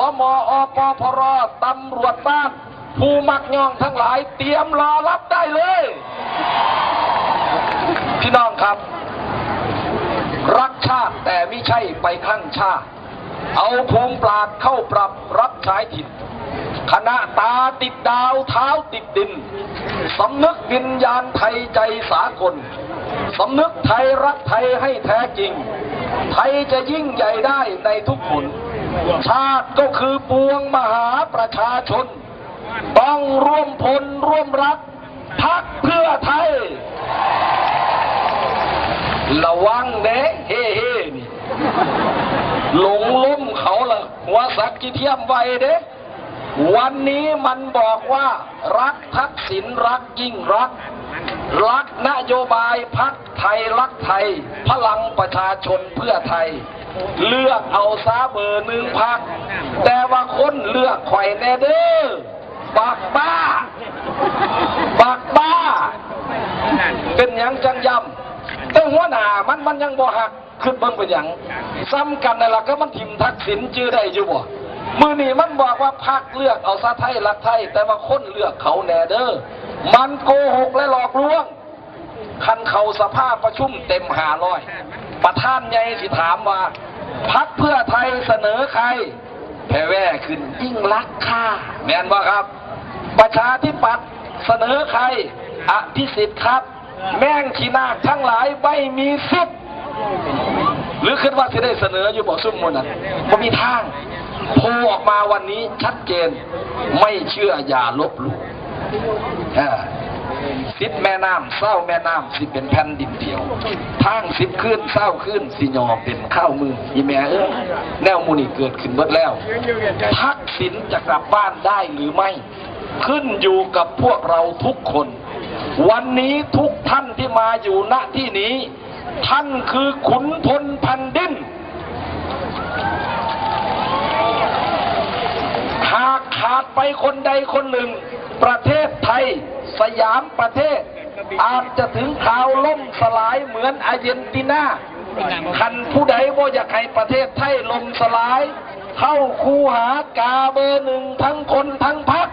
ตมอปพรตำรวจบ้าน ผู้มักย่องทั้งหลาย เตรียมรอรับได้เลย พี่น้องครับ รักชาติแต่ไม่ใช่ไปข้างชาติ เอาภูมิปราดเข้าปรับรับใช้ถิ่นคณะตาติดดาวเท้าติดดิน สำนึกวิญญาณไทยใจสากล สำนึกไทยรักไทยให้แท้จริง ไทยจะยิ่งใหญ่ได้ในทุกผล ชาติก็คือปวงมหาประชาชน ต้องร่วมพลร่วมรักพักเพื่อไทย ระวังเด้เฮ่เฮ่นี่หลงล้มเขาละหัวสักกิเทียมไวเด้ วันนี้มันบอกว่ารักทักษิณรักยิ่งรัก รักนโยบายพักไทยรักไทย พลังประชาชนเพื่อไทย เลือกเอาซาเบอร์หนึ่งพัก แต่ว่าคนเลือกไข่แน่เด้อบักบ้า บักบ้า เป็นยังจังยำแต่หัวหน้ามันมันยังบ่หักขึ้นเบิ่งเป็นยังซ้ำกันนั่นล่ะก็มันทิมทักษิณชื่อได้อยู่บ่ มือนี่มันบอกว่าพักเลือกเอาซะไทยรักไทย แต่ว่าคนเลือกเขาแน่เด้อมันโกหกและหลอกลวง คันเขาสภาพประชุมเต็มหาร้อย ประธานใหญ่สิถามว่าพักเพื่อไทยเสนอใครแพ้แว่ขึ้นยิ่งรักค่ะแมนว่าครับ ประชาธิปัตย์เสนอใครอภิสิทธิ์ครับ แม่งขีนาคทั้งหลายไม่มีสิทธิ์หรือคิดว่าจะได้เสนออยู่บอกซุ่มมนนั้นก็มีทาง โพลออกมาวันนี้ชัดเจน ไม่เชื่ออย่าลบหลู่สิบแม่น้ำเศร้าแม่น้ำสิเป็นแผ่นดินเดียวทางสิบขึ้นเศร้าขึ้นสิยอเป็นข้าวมืออีแม่เอ้ยแนวมูนี่เกิดขึ้นหมดแล้วทักษิณจะกลับบ้านได้หรือไม่ ขึ้นอยู่กับพวกเราทุกคน วันนี้ทุกท่านที่มาอยู่ณที่นี้ ท่านคือขุนพลแผ่นดิน หากขาจไปคนใดคนหนึ่ง ประเทศไทย สยามประเทศ อาจจะถึงข่าวล่มสลายเหมือนอาร์เจนตินาคันผู้ใดว่าอยากให้ประเทศไทยล่มสลาย เข้าคูหากาเบอร์หนึ่งทั้งคนทั้งพัก